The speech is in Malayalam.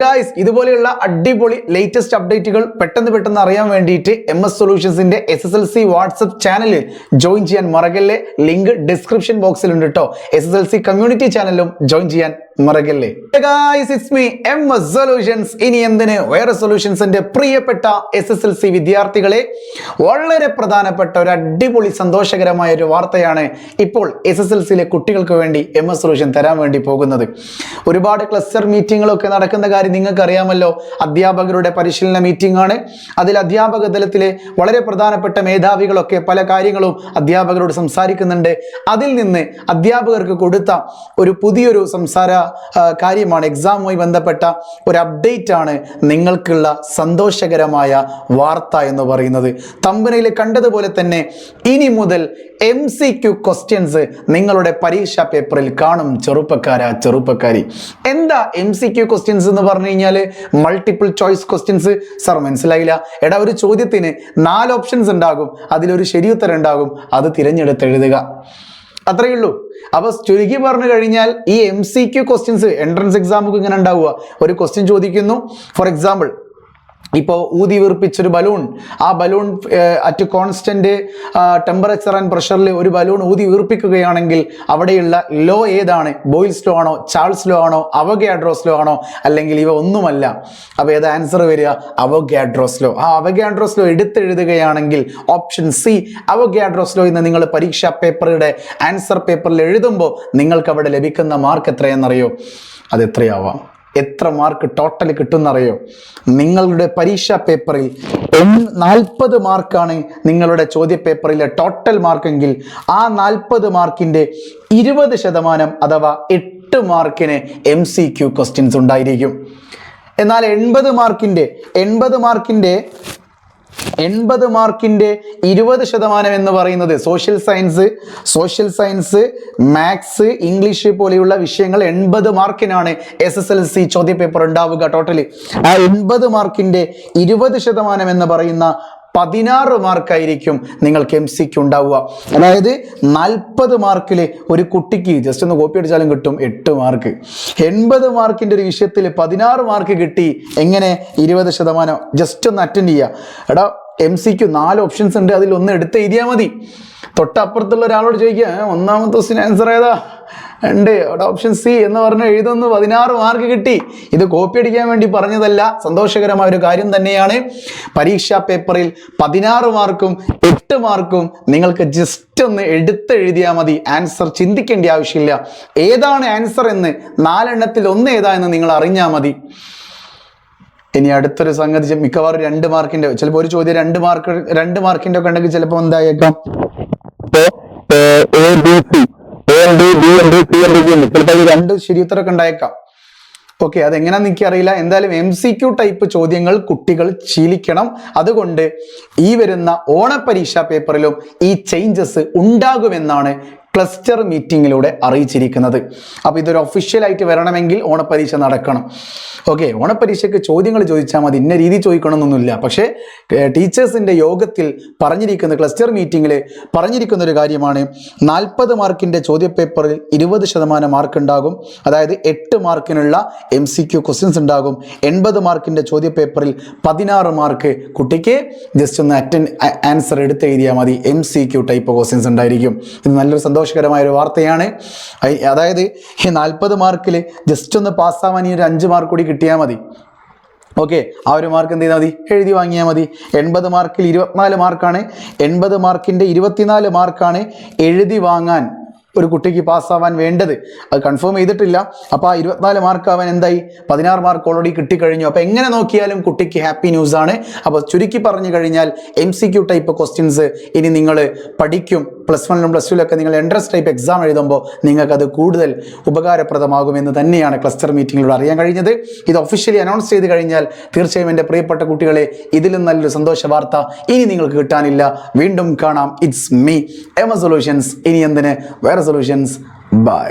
ഗായ്സ് ഇതുപോലെയുള്ള അടിപൊളി ലേറ്റസ്റ്റ് അപ്ഡേറ്റുകൾ പെട്ടെന്ന് പെട്ടെന്ന് അറിയാൻ വേണ്ടിയിട്ട് M S സൊല്യൂഷൻസിന്റെ S S L C WhatsApp ചാനലിൽ ജോയിൻ ചെയ്യാൻ മറകല്ലേ ലിങ്ക് ഡിസ്ക്രിപ്ഷൻ ബോക്സിൽ ഉണ്ട് കേട്ടോ S S L C community ചാനലും ജോയിൻ ചെയ്യാൻ മറകല്ലേ guys it's me M S solutions ഇനി എന്തിന്? വേറെ സൊല്യൂഷൻസിന്റെ പ്രിയപ്പെട്ട എസ് എസ് എൽ സി വിദ്യാർത്ഥികളെ വളരെ പ്രധാനപ്പെട്ട ഒരു അടിപൊളി സന്തോഷകരമായ ഒരു വാർത്തയാണ് ഇപ്പോൾ എസ് എസ് എൽ സിയിലെ കുട്ടികൾക്ക് വേണ്ടി എം എസ് സൊല്യൂഷൻ തരാൻ വേണ്ടി പോകുന്നത്. ഒരുപാട് ക്ലസ്റ്റർ മീറ്റിങ്ങുകളൊക്കെ നടക്കുന്ന കാര്യം നിങ്ങൾക്ക് അറിയാമല്ലോ അധ്യാപകരുടെ പരിശീലന മീറ്റിംഗ് ആണ് അതിൽ അധ്യാപക തലത്തിലെ വളരെ പ്രധാനപ്പെട്ട മേധാവികളൊക്കെ പല കാര്യങ്ങളും അധ്യാപകരോട് സംസാരിക്കുന്നുണ്ട്. അതിൽ നിന്ന് അധ്യാപകർക്ക് കൊടുത്ത ഒരു പുതിയൊരു സംസാര കാര്യമാണ്. എക്സാമുമായി ബന്ധപ്പെട്ട ഒരു അപ്ഡേറ്റ് ആണ് നിങ്ങൾക്കുള്ള സന്തോഷകരമായ വാർത്ത എന്ന് പറയുന്നത്. തമ്പനയിൽ കണ്ടതുപോലെ തന്നെ ഇനി മുതൽ എം സി ക്യു ക്വസ്റ്റ്യൻസ് നിങ്ങളുടെ പരീക്ഷാ പേപ്പറിൽ കാണും ചെറുപ്പക്കാരാ ചെറുപ്പക്കാരി. എന്താ എം സി ക്യു ക്വസ്റ്റ്യൻസ് എന്ന് പറഞ്ഞു കഴിഞ്ഞാൽ മൾട്ടിപ്പിൾ ചോയ്സ് ക്വസ്റ്റ്യൻസ് സാർ മനസ്സിലായില്ല. എടാ ഒരു ചോദ്യത്തിന് നാല് ഓപ്ഷൻസ് ഉണ്ടാകും. അതിലൊരു ശരിയുത്തരം ഉണ്ടാകും. അത് തിരഞ്ഞെടുത്ത് എഴുതുക. അത്രയേ ഉള്ളൂ. അപ്പൊ ചുരുക്കി പറഞ്ഞു കഴിഞ്ഞാൽ ഈ M C Q questions entrance എക്സാമൊക്കെ ഇങ്ങനെ ഉണ്ടാവുക. ഒരു ക്വസ്റ്റ്യൻ ചോദിക്കുന്നു. ഫോർ എക്സാമ്പിൾ ഇപ്പോൾ ഊതി വീർപ്പിച്ചൊരു ബലൂൺ ആ balloon at constant temperature and പ്രഷറിൽ ഒരു ബലൂൺ ഊതി വീർപ്പിക്കുകയാണെങ്കിൽ അവിടെയുള്ള ലോ ഏതാണ്? ബോയിൽസ് ലോ ആണോ? ചാൾസ് ലോ ആണോ? അവഗാഡ്രോസ് ലോ ആണോ? അല്ലെങ്കിൽ ഇവ ഒന്നുമല്ല. അപ്പോൾ ഏത് ആൻസർ വരിക? അവഗാഡ്രോസ് ലോ ആ അവഗാഡ്രോസ് ലോ എടുത്തെഴുതുകയാണെങ്കിൽ ഓപ്ഷൻ സി അവഗാഡ്രോസ് ലോ എന്ന് നിങ്ങൾ പരീക്ഷാ പേപ്പറുടെ ആൻസർ പേപ്പറിൽ എഴുതുമ്പോൾ നിങ്ങൾക്ക് അവിടെ ലഭിക്കുന്ന മാർക്ക് എത്രയെന്നറിയോ? അത് എത്രയാവാം എത്ര മാർക്ക് ടോട്ടൽ കിട്ടുന്നറിയോ നിങ്ങളുടെ പരീക്ഷാ പേപ്പറിൽ നാൽപ്പത് മാർക്കാണ് നിങ്ങളുടെ ചോദ്യ പേപ്പറിലെ ടോട്ടൽ മാർക്കെങ്കിൽ ആ നാൽപ്പത് മാർക്കിന്റെ ഇരുപത് ശതമാനം അഥവാ എട്ട് മാർക്കിന് എം സി ക്യു ക്വസ്റ്റ്യൻസ് ഉണ്ടായിരിക്കും. എന്നാൽ എൺപത് മാർക്കിന്റെ എൺപത് മാർക്കിന്റെ എൺപത് മാർക്കിന്റെ ഇരുപത് ശതമാനം എന്ന് പറയുന്നത് social science social science maths English പോലെയുള്ള വിഷയങ്ങൾ എൺപത് മാർക്കിനാണ് എസ് എസ് എൽ സി ചോദ്യപേപ്പർ ഉണ്ടാവുക ടോട്ടലി ആ എൺപത് മാർക്കിന്റെ ഇരുപത് ശതമാനം എന്ന് പറയുന്ന പതിനാറ് മാർക്കായിരിക്കും നിങ്ങൾക്ക് എം സിക്ക് ഉണ്ടാവുക. അതായത് നാൽപ്പത് മാർക്കിൽ ഒരു കുട്ടിക്ക് ജസ്റ്റ് ഒന്ന് കോപ്പി അടിച്ചാലും കിട്ടും എട്ട് മാർക്ക് എൺപത് മാർക്കിന്റെ ഒരു വിഷയത്തിൽ പതിനാറ് മാർക്ക് കിട്ടി എങ്ങനെ? ഇരുപത് ശതമാനം. ജസ്റ്റ് ഒന്ന് അറ്റൻഡ് ചെയ്യുക. എടാ എം സിക്ക് നാല് ഓപ്ഷൻസ് ഉണ്ട്. അതിൽ ഒന്ന് എടുത്ത് എഴുതിയാൽ മതി. തൊട്ടപ്പുറത്തുള്ള ഒരാളോട് ചോദിക്കുക ഒന്നാമത്തെ ക്വസ്റ്റിൻ ആൻസർ ഏതാ? ഉണ്ട്. അവിടെ ഓപ്ഷൻ സി എന്ന് പറഞ്ഞ് എഴുതുന്നു. പതിനാറ് മാർക്ക് കിട്ടി. ഇത് കോപ്പി അടിക്കാൻ വേണ്ടി പറഞ്ഞതല്ല സന്തോഷകരമായ ഒരു കാര്യം തന്നെയാണ്. പരീക്ഷാ പേപ്പറിൽ പതിനാറ് മാർക്കും എട്ട് മാർക്കും നിങ്ങൾക്ക് ജസ്റ്റ് ഒന്ന് എടുത്തെഴുതിയാൽ മതി. ആൻസർ ചിന്തിക്കേണ്ട ആവശ്യമില്ല. ഏതാണ് ആൻസർ എന്ന് നാലെണ്ണത്തിൽ ഒന്ന് ഏതാ എന്ന് നിങ്ങൾ അറിഞ്ഞാൽ മതി. ഇനി അടുത്തൊരു സംഗതി മിക്കവാറും രണ്ട് മാർക്കിന്റെ ചിലപ്പോൾ ഒരു ചോദ്യം രണ്ട് മാർക്ക് രണ്ട് മാർക്കിന്റെ ഒക്കെ ഉണ്ടെങ്കിൽ ചിലപ്പോൾ എന്തായേക്കാം? ചിലപ്പോൾ രണ്ട് ശരിയുത്തരൊക്കെ ഉണ്ടായേക്കാം. ഓക്കെ അതെങ്ങനെയാന്ന് അറിയില്ല എന്തായാലും എം സി ക്യു ടൈപ്പ് ചോദ്യങ്ങൾ കുട്ടികൾ ശീലിക്കണം. അതുകൊണ്ട് ഈ വരുന്ന ഓണപരീക്ഷാ പേപ്പറിലും ഈ ചേഞ്ചസ് ഉണ്ടാകുമെന്നാണ് ക്ലസ്റ്റർ മീറ്റിങ്ങിലൂടെ അറിയിച്ചിരിക്കുന്നത്. അപ്പോൾ ഇതൊരു ഒഫീഷ്യലായിട്ട് വരണമെങ്കിൽ ഓണപ്പരീക്ഷ നടക്കണം. ഓക്കെ ഓണപ്പരീക്ഷയ്ക്ക് ചോദ്യങ്ങൾ ചോദിച്ചാൽ മതി. ഇന്ന രീതി ചോദിക്കണമെന്നൊന്നുമില്ല. പക്ഷേ ടീച്ചേഴ്സിന്റെ യോഗത്തിൽ പറഞ്ഞിരിക്കുന്ന ക്ലസ്റ്റർ മീറ്റിങ്ങിൽ പറഞ്ഞിരിക്കുന്ന ഒരു കാര്യമാണ്. നാൽപ്പത് മാർക്കിന്റെ ചോദ്യപേപ്പറിൽ ഇരുപത് ശതമാനം മാർക്ക് ഉണ്ടാകും അതായത് എട്ട് മാർക്കിനുള്ള എം സി ക്യു ക്വസ്റ്റ്യൻസ് ഉണ്ടാകും. എൺപത് മാർക്കിന്റെ ചോദ്യപേപ്പറിൽ പതിനാറ് മാർക്ക് കുട്ടിക്ക് ജസ്റ്റ് ഒന്ന് അറ്റൻ ആൻസർ എടുത്ത് എഴുതിയാൽ മതി. M C Q type questions ഉണ്ടായിരിക്കും. ഇത് നല്ലൊരു സന്തോഷകരമായ ഒരു വാർത്തയാണ്. അതായത് ഈ നാൽപ്പത് മാർക്കിൽ ജസ്റ്റ് ഒന്ന് പാസ്സാവാൻ ഈ ഒരു അഞ്ച് മാർക്ക് കൂടി കിട്ടിയാൽ മതി. ഓക്കെ ആ ഒരു മാർക്ക് എന്ത് ചെയ്താൽ മതി? എഴുതി വാങ്ങിയാൽ മതി. എൺപത് മാർക്കിൽ ഇരുപത്തിനാല് മാർക്കാണ് എൺപത് മാർക്കിന്റെ ഇരുപത്തിനാല് മാർക്കാണ് എഴുതി വാങ്ങാൻ ഒരു കുട്ടിക്ക് പാസ്സാവാൻ വേണ്ടത്. അത് കൺഫേം ചെയ്തിട്ടില്ല. അപ്പോൾ ആ ഇരുപത്തിനാല് മാർക്ക് അവൻ എന്തായി? പതിനാറ് മാർക്ക് ഓൾറെഡി കിട്ടിക്കഴിഞ്ഞു. അപ്പോൾ എങ്ങനെ നോക്കിയാലും കുട്ടിക്ക് ഹാപ്പി ന്യൂസ് ആണ്. അപ്പോൾ ചുരുക്കി പറഞ്ഞു കഴിഞ്ഞാൽ M C Q type questions ഇനി നിങ്ങൾ പഠിക്കും. പ്ലസ് വണ്ണിലും പ്ലസ് ടുവിലൊക്കെ നിങ്ങൾ എൻട്രൻസ് ടൈപ്പ് എക്സാം എഴുതുമ്പോൾ നിങ്ങൾക്കത് കൂടുതൽ ഉപകാരപ്രദമാകുമെന്ന് തന്നെയാണ് ക്ലസ്റ്റർ മീറ്റിങ്ങിലൂടെ അറിയാൻ കഴിഞ്ഞത്. ഇത് ഒഫീഷ്യലി അനൗൺസ് ചെയ്ത് കഴിഞ്ഞാൽ തീർച്ചയായും എന്റെ പ്രിയപ്പെട്ട കുട്ടികളെ ഇതിലും നല്ലൊരു സന്തോഷ വാർത്ത ഇനി നിങ്ങൾക്ക് കിട്ടാനില്ല. വീണ്ടും കാണാം. ഇറ്റ്സ് മീ എമ സൊല്യൂഷൻസ് ഇനി എന്തിന്? വേറെ സൊല്യൂഷൻസ് ബൈ